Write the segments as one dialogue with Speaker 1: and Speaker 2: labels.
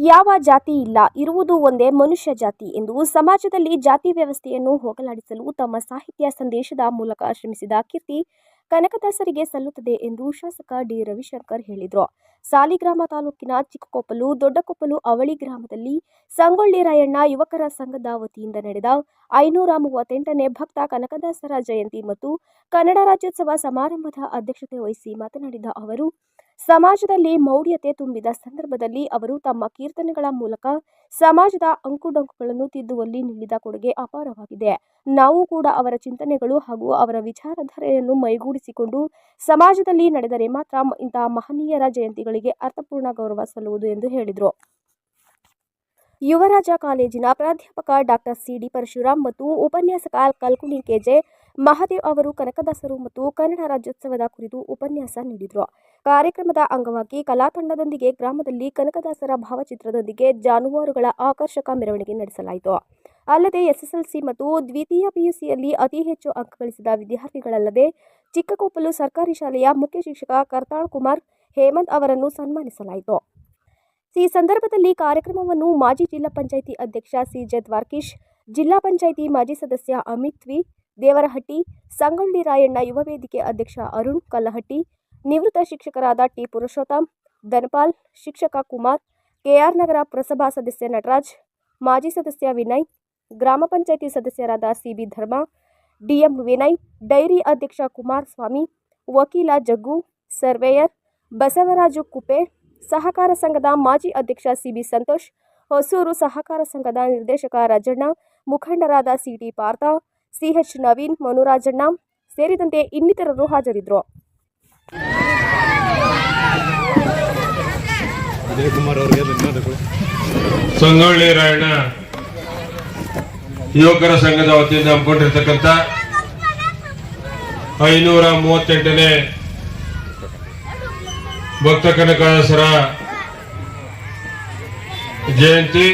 Speaker 1: ಯಾವ ಜಾತಿ ಇಲ್ಲ, ಇರುವುದು ಒಂದೇ ಮನುಷ್ಯ ಜಾತಿ ಎಂದು ಸಮಾಜದಲ್ಲಿ ಜಾತಿ ವ್ಯವಸ್ಥೆಯನ್ನು ಹೋಗಲಾಡಿಸಲು ತಮ್ಮ ಸಾಹಿತ್ಯ ಸಂದೇಶದ ಮೂಲಕ ಶ್ರಮಿಸಿದ ಕೀರ್ತಿ ಕನಕದಾಸರಿಗೆ ಸಲ್ಲುತ್ತದೆ ಎಂದು ಶಾಸಕ ಡಿ. ರವಿಶಂಕರ್ ಹೇಳಿದರು. ಸಾಲಿಗ್ರಾಮ ತಾಲೂಕಿನ ಚಿಕ್ಕಕೊಪ್ಪಲು, ದೊಡ್ಡಕೊಪ್ಪಲು ಅವಳಿ ಗ್ರಾಮದಲ್ಲಿ ಸಂಗೊಳ್ಳಿ ರಾಯಣ್ಣ ಯುವಕರ ಸಂಘದ ವತಿಯಿಂದ ನಡೆದ ಐನೂರ ಮೂವತ್ತೆಂಟನೇ ಭಕ್ತ ಕನಕದಾಸರ ಜಯಂತಿ ಮತ್ತು ಕನ್ನಡ ರಾಜ್ಯೋತ್ಸವ ಸಮಾರಂಭದ ಅಧ್ಯಕ್ಷತೆ ವಹಿಸಿ ಮಾತನಾಡಿದ ಅವರು ಸಮಾಜದಲ್ಲಿ ಮೌಢ್ಯತೆ ತುಂಬಿದ ಸಂದರ್ಭದಲ್ಲಿ ಅವರು ತಮ್ಮ ಕೀರ್ತನೆಗಳ ಮೂಲಕ ಸಮಾಜದ ಅಂಕುಡೊಂಕುಗಳನ್ನು ತಿದ್ದುವಲ್ಲಿ ನೀಡಿದ ಕೊಡುಗೆ ಅಪಾರವಾಗಿದೆ. ನಾವು ಕೂಡ ಅವರ ಚಿಂತನೆಗಳು ಹಾಗೂ ಅವರ ವಿಚಾರಧಾರೆಯನ್ನು ಮೈಗೂಡಿಸಿಕೊಂಡು ಸಮಾಜದಲ್ಲಿ ನಡೆದರೆ ಮಾತ್ರ ಇಂತಹ ಮಹನೀಯರ ಜಯಂತಿಗಳಿಗೆ ಅರ್ಥಪೂರ್ಣ ಗೌರವ ಸಲ್ಲುವುದು ಎಂದು ಹೇಳಿದರು. ಯುವರಾಜ ಕಾಲೇಜಿನ ಪ್ರಾಧ್ಯಾಪಕ ಡಾಕ್ಟರ್ ಸಿಡಿ ಪರಶುರಾಮ್ ಮತ್ತು ಉಪನ್ಯಾಸಕ ಕಲ್ಕುಣಿ ಕೆಜೆ ಮಹಾದೇವ್ ಅವರು ಕನಕದಾಸರು ಮತ್ತು ಕನ್ನಡ ರಾಜ್ಯೋತ್ಸವದ ಕುರಿತು ಉಪನ್ಯಾಸ ನೀಡಿದರು. ಕಾರ್ಯಕ್ರಮದ ಅಂಗವಾಗಿ ಕಲಾತಂಡದೊಂದಿಗೆ ಗ್ರಾಮದಲ್ಲಿ ಕನಕದಾಸರ ಭಾವಚಿತ್ರದೊಂದಿಗೆ ಜಾನುವಾರುಗಳ ಆಕರ್ಷಕ ಮೆರವಣಿಗೆ ನಡೆಸಲಾಯಿತು. ಅಲ್ಲದೆ ಎಸ್ಎಸ್ಎಲ್ಸಿ ಮತ್ತು ದ್ವಿತೀಯ ಪಿಯುಸಿಯಲ್ಲಿ ಅತಿ ಹೆಚ್ಚು ಅಂಕ ಗಳಿಸಿದ ವಿದ್ಯಾರ್ಥಿಗಳಲ್ಲದೆ ಚಿಕ್ಕಕೊಪ್ಪಲು ಸರ್ಕಾರಿ ಶಾಲೆಯ ಮುಖ್ಯ ಶಿಕ್ಷಕ ಕರ್ತಾಳ್ ಕುಮಾರ್ ಹೇಮಂತ್ ಅವರನ್ನು ಸನ್ಮಾನಿಸಲಾಯಿತು. ಈ ಸಂದರ್ಭದಲ್ಲಿ ಕಾರ್ಯಕ್ರಮವನ್ನು ಮಾಜಿ ಜಿಲ್ಲಾ ಪಂಚಾಯಿತಿ ಅಧ್ಯಕ್ಷ ಸಿಜೆ ದ್ವಾರ್ಕೀಶ್, ಜಿಲ್ಲಾ ಪಂಚಾಯಿತಿ ಮಾಜಿ ಸದಸ್ಯ ಅಮಿತ್ವಿ ದೇವರಹಟ್ಟಿ, ಸಂಗೊಳ್ಳಿ ರಾಯಣ್ಣ ಯುವ ವೇದಿಕೆ ಅಧ್ಯಕ್ಷ ಅರುಣ್ ಕಲ್ಲಹಟ್ಟಿ ನಿವೃತ್ತ ಶಿಕ್ಷಕರಾದ ಟಿ. ಪುರುಷೋತ್ತಮ್, ಧನಪಾಲ್, ಶಿಕ್ಷಕ ಕುಮಾರ್, ಕೆಆರ್ ನಗರ ಪುರಸಭಾ ಸದಸ್ಯ ನಟರಾಜ್, ಮಾಜಿ ಸದಸ್ಯ ವಿನಯ್, ಗ್ರಾಮ ಪಂಚಾಯಿತಿ ಸದಸ್ಯರಾದ ಸಿಬಿ ಧರ್ಮ, ಡಿಎಂ ವಿನಯ್, ಡೈರಿ ಅಧ್ಯಕ್ಷ ಕುಮಾರಸ್ವಾಮಿ ವಕೀಲ ಜಗ್ಗು, ಸರ್ವೇಯರ್, ಬಸವರಾಜು ಕುಪೆ, ಸಹಕಾರ ಸಂಘದ ಮಾಜಿ ಅಧ್ಯಕ್ಷ ಸಿಬಿ ಸಂತೋಷ್, ಹೊಸೂರು ಸಹಕಾರ ಸಂಘದ ನಿರ್ದೇಶಕ ರಾಜಣ್ಣ, ಮುಖಂಡರಾದ C T Partha, C H Naveen, Manurajanna ಸೇರಿದಂತೆ ಇನ್ನಿತರರು ಹಾಜರಿದ್ದರು.
Speaker 2: ಸಂಗೊಳ್ಳಿ ರಾಯಣ್ಣ ಯುವಕರ ಸಂಘದ ವತಿಯಿಂದ ಹಮ್ಮಿಕೊಂಡಿರ್ತಕ್ಕಂಥ ಐನೂರ ಮೂವತ್ತೆಂಟನೇ ಭಕ್ತ ಕನಕದಾಸರ ಜಯಂತಿ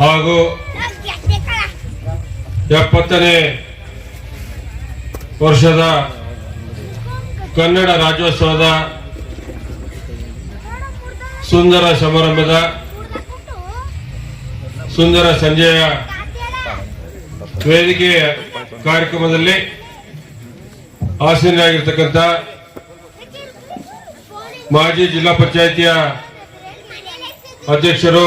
Speaker 2: ಹಾಗೂ ಎಪ್ಪತ್ತನೇ ವರ್ಷದ ಕನ್ನಡ ರಾಜ್ಯೋತ್ಸವದ ಸುಂದರ ಸಮಾರಂಭದ ಸುಂದರ ಸಂಜೆಯ ವೇದಿಕೆಯ ಕಾರ್ಯಕ್ರಮದಲ್ಲಿ ಆಸೀನರಾಗಿರ್ತಕ್ಕಂಥ ಮಾಜಿ ಜಿಲ್ಲಾ ಪಂಚಾಯಿತಿಯ ಅಧ್ಯಕ್ಷರು